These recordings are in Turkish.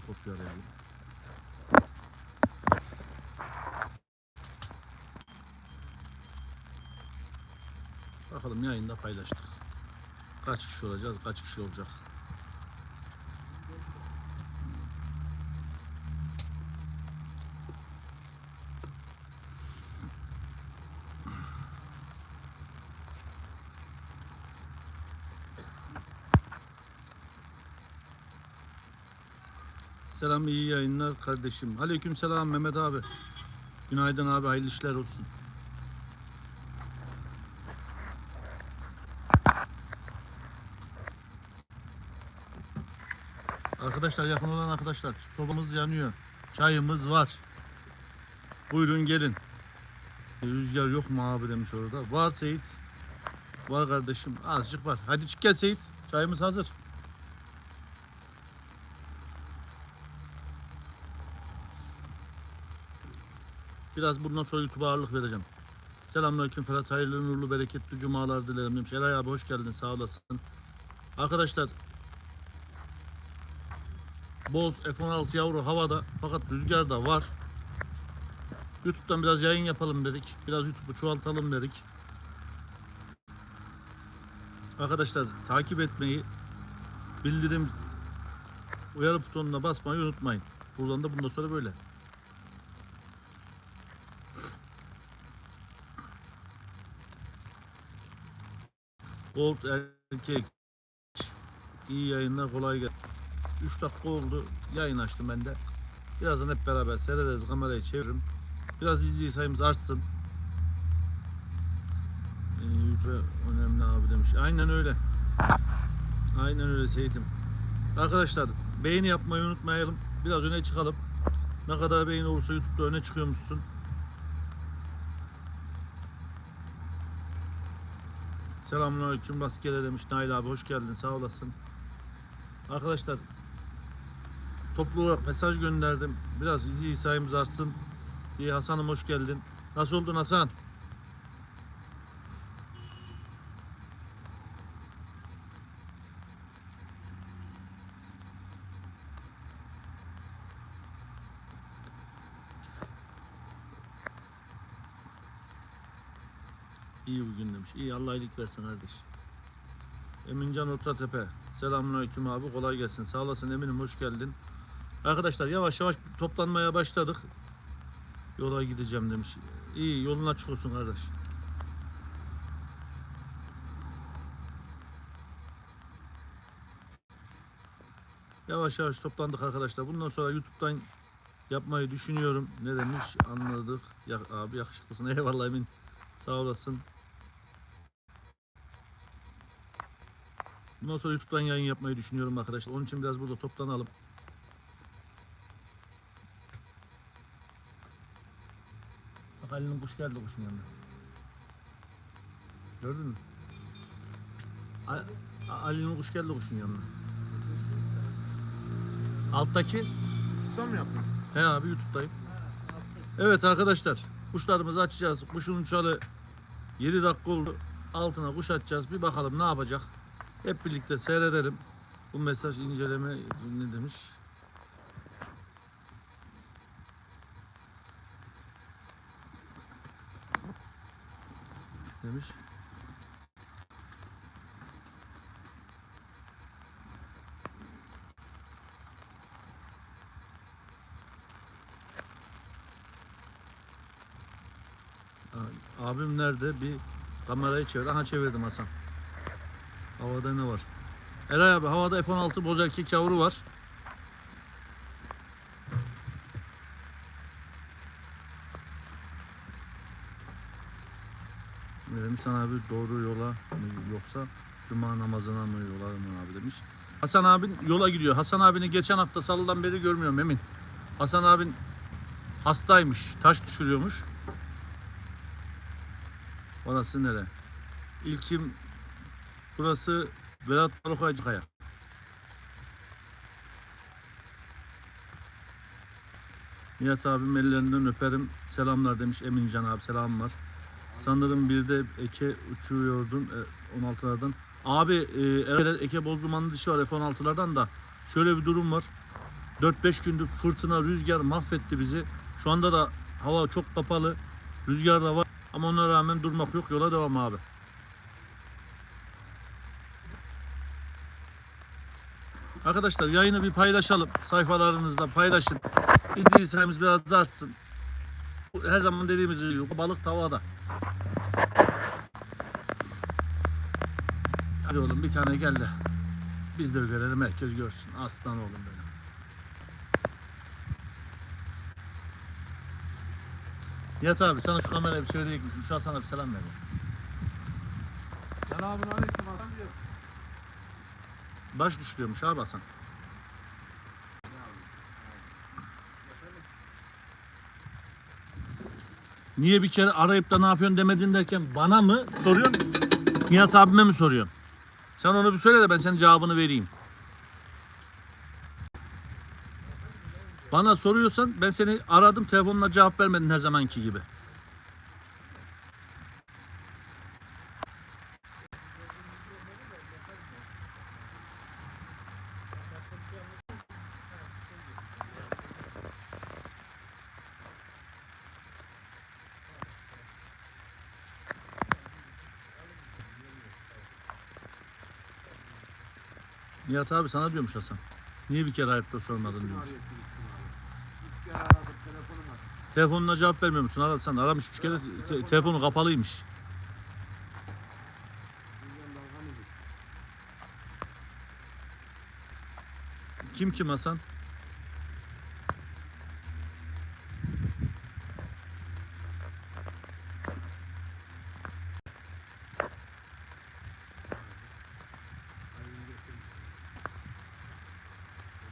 kopya arayalım. Bakalım yayında paylaştık. Kaç kişi olacağız, kaç kişi olacak. Selam iyi yayınlar kardeşim. Aleyküm selam Mehmet abi. Günaydın abi hayırlı işler olsun. Arkadaşlar yakın olan arkadaşlar sobamız yanıyor. Çayımız var. Buyurun gelin. Rüzgar yok mu abi demiş orada. Var Seyit. Var kardeşim. Azıcık var. Hadi çık gel Seyit. Çayımız hazır. Biraz bundan sonra YouTube'a ağırlık vereceğim. Selamünaleyküm Ferhat. Hayırlı, nurlu, bereketli cumalar dilerim demiş. Eray abi hoş geldin. Sağ olasın. Arkadaşlar Boz F-16 yavru havada fakat rüzgar da var. YouTube'dan biraz yayın yapalım dedik. Biraz YouTube'u çoğaltalım dedik. Arkadaşlar takip etmeyi, bildirim uyarı butonuna basmayı unutmayın. Buradan da bundan sonra böyle. Gold erkek. İyi yayınlar kolay gelsin. 3 dakika oldu. Yayın açtım ben de. Birazdan hep beraber seyrederiz. Kamerayı çeviririm. Biraz izleyici sayımız artsın. Ee, yüce önemli abi demiş. Aynen öyle. Aynen öyle Seyit'im. Arkadaşlar beğeni yapmayı unutmayalım. Biraz öne çıkalım. Ne kadar beğeni olursa YouTube'da öne çıkıyormuşsun. Selamünaleyküm rastgele demiş Nail abi hoş geldin sağ olasın. Arkadaşlar toplu olarak mesaj gönderdim. Biraz izleyici sayımız artsın. İyi Hasan'ım hoş geldin. Nasıl oldun Hasan? Bugün demiş. İyi Allah iyilik versin kardeş. Emincan Ortatepe. Selamünaleyküm abi. Kolay gelsin. Sağ olasın Eminim hoş geldin. Arkadaşlar yavaş yavaş toplanmaya başladık. Yola gideceğim demiş. İyi yolun açık olsun kardeş. Yavaş yavaş toplandık arkadaşlar. Bundan sonra YouTube'dan yapmayı düşünüyorum. Ne demiş anladık. Ya, abi yakışıklısın. Eyvallah Emin. Sağ olasın. Bundan sonra YouTube'dan yayın yapmayı düşünüyorum arkadaşlar. Onun için biraz burada toplanalım. Bak Ali'nin kuş geldi kuşun yanına. Gördün mü? Ali'nin kuş geldi kuşun yanına. Alttaki? Usta mı yaptın? He abi YouTube'dayım. Evet arkadaşlar kuşlarımızı açacağız. Kuşun uçalı 7 dakika oldu. Altına kuş açacağız. Bir bakalım ne yapacak. Hep birlikte seyredelim. Bu mesaj inceleme ne demiş? Demiş. Abim nerede? Bir kamerayı çevir. Aha çevirdim Hasan. Havada ne var? Eray abi havada F-16 boz erkek yavru var. Demiş sana abi doğru yola mı yoksa cuma namazına mı yola mı abi demiş. Hasan abin yola gidiyor. Hasan abini geçen hafta salıdan beri görmüyorum Emin. Hasan abin hastaymış. Taş düşürüyormuş. Orası nere? İlkim burası Vedat Barukaycıkaya. Nihat abim ellerinden öperim. Selamlar demiş Emincan abi selam var. Sanırım bir de eke uçuruyordun e, 16'lardan. Abi e, evet eke boz dumanlı dişi var F-16'lardan da şöyle bir durum var. 4-5 gündür fırtına, rüzgar mahvetti bizi. Şu anda da hava çok kapalı. Rüzgar da var. Ama ona rağmen durmak yok. Yola devam abi. Arkadaşlar yayını bir paylaşalım. Sayfalarınızda paylaşın. İzleyici sayımız biraz artsın. Her zaman dediğimiz gibi balık tavada. Hadi oğlum bir tane gel de biz de görelim herkes görsün. Aslan oğlum benim. Nihat abi sana şu kamerayı bir çevireyim. Şu sana bir selam ver. Selamun aleyküm. Baş düşürüyormuş abi Hasan. Niye bir kere arayıp da ne yapıyorsun demedin derken bana mı soruyorsun? Nihat abime mi soruyorsun? Sen onu bir söyle de ben senin cevabını vereyim. Bana soruyorsan ben seni aradım telefonla cevap vermedin her zamanki gibi. Nihat abi sana diyormuş Hasan. Niye bir kere arayıp da sormadın diyormuş. Üç kere aradım telefonum. Telefonuna cevap vermiyor musun? Arasan aramış üç kere te- telefonu kapalıymış. Kim kim Hasan? Ayın getirmiş.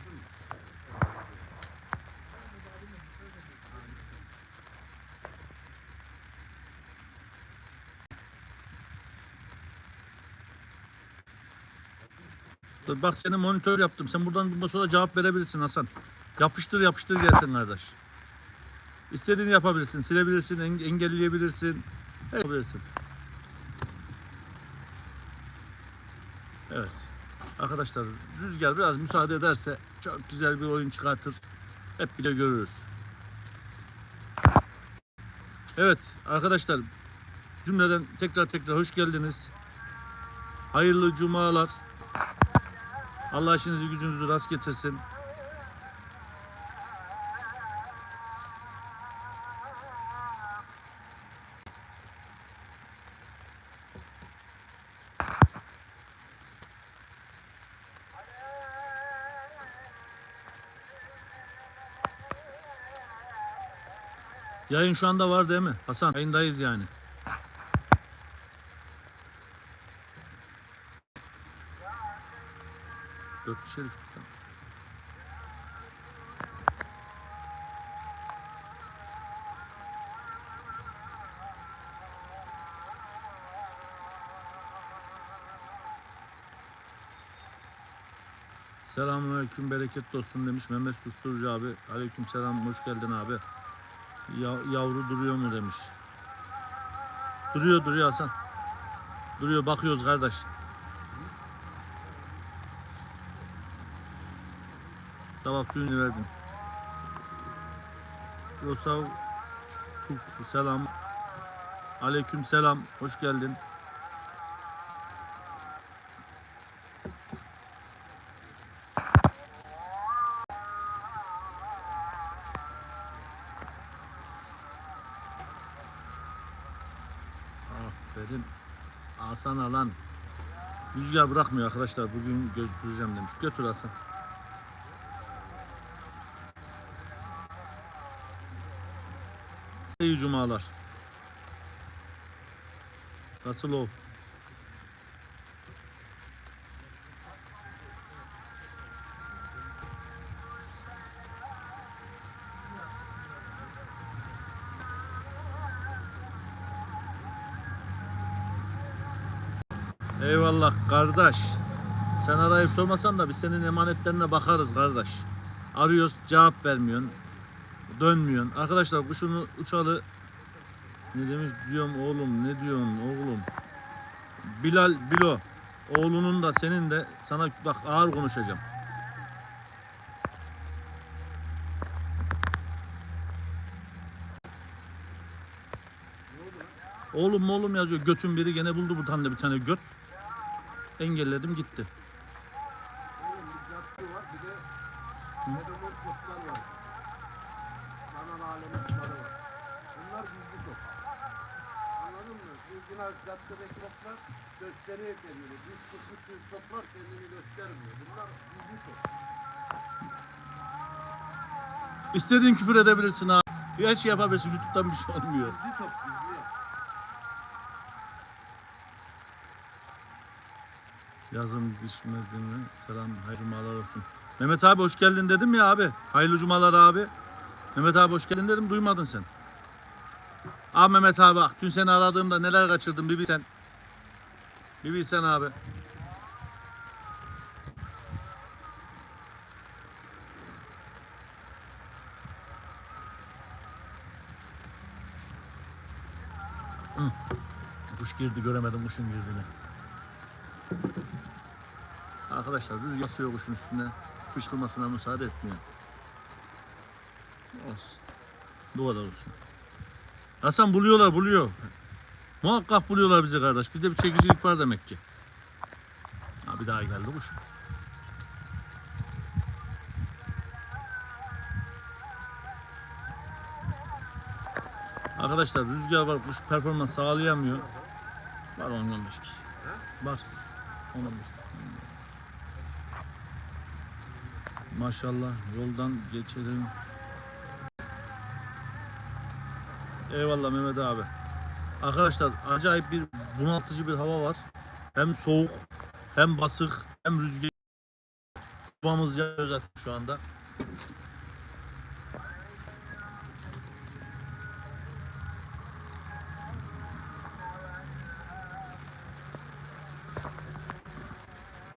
Gördün mü? Dur Bak seni monitör yaptım. Sen buradan bundan sonra cevap verebilirsin Hasan. Yapıştır yapıştır gelsin kardeş. İstediğini yapabilirsin. Silebilirsin, eng- engelleyebilirsin. Yapabilirsin. Evet. Arkadaşlar rüzgar biraz müsaade ederse çok güzel bir oyun çıkartır. Hep bile görürüz. Evet arkadaşlar cümleden tekrar tekrar hoş geldiniz. Hayırlı cumalar. Allah işinizi gücünüzü rast getirsin. Yayın şu anda var değil mi? Hasan yayındayız yani. Dört kişiye düştük. Selamünaleyküm bereketli olsun demiş Mehmet Susturucu abi. Aleyküm selam hoş geldin abi. Ya- yavru duruyor mu demiş. Duruyor duruyor Hasan. Duruyor bakıyoruz kardeş. Sabah suyunu verdin. Rosav Puk selam. Aleyküm selam. Hoş geldin. Aferin. Hasan alan. Rüzgar bırakmıyor arkadaşlar. Bugün götüreceğim demiş. Götür Hasan. İyi cumalar. Nasıl ol? Eyvallah kardeş. Sen arayıp sormasan da biz senin emanetlerine bakarız kardeş. Arıyoruz cevap vermiyorsun dönmüyorsun. Arkadaşlar kuşunu uçalı ne demiş diyorum oğlum ne diyorsun oğlum. Bilal Bilo oğlunun da senin de sana bak ağır konuşacağım. Oğlum oğlum yazıyor. Götün biri gene buldu bu tane bir tane göt. Engelledim gitti. Oğlum bir var bir de alemin topları var. Bunlar gizli top. Anladın mı? Bunlar caddedeki toplar gösteriyor kendini. Biz bu tür toplar kendini göstermiyor. Bunlar gizli top. İstediğin küfür edebilirsin abi. Her şey yapabilirsin. YouTube'dan bir şey olmuyor. Gizli top gizli. Yazın düşmediğini selam hayırlı cumalar olsun. Mehmet abi hoş geldin dedim ya abi. Hayırlı cumalar abi. Mehmet abi hoş geldin dedim duymadın sen. Aa Mehmet abi bak dün seni aradığımda neler kaçırdım bir bilsen. Bir bilsen abi. Kuş girdi göremedim kuşun girdiğini. Arkadaşlar rüzgar suyu kuşun üstüne fışkırmasına müsaade etmiyor. Olsun. Bu olsun. Hasan buluyorlar buluyor. Muhakkak buluyorlar bizi kardeş. Bizde bir çekicilik var demek ki. Ha bir daha geldi kuş. Arkadaşlar rüzgar var kuş performans sağlayamıyor. Var 10-15 kişi. Var. 10-15. Maşallah yoldan geçelim. Eyvallah Mehmet abi. Arkadaşlar acayip bir bunaltıcı bir hava var. Hem soğuk hem basık hem rüzgar. Subamız yağıyor zaten şu anda.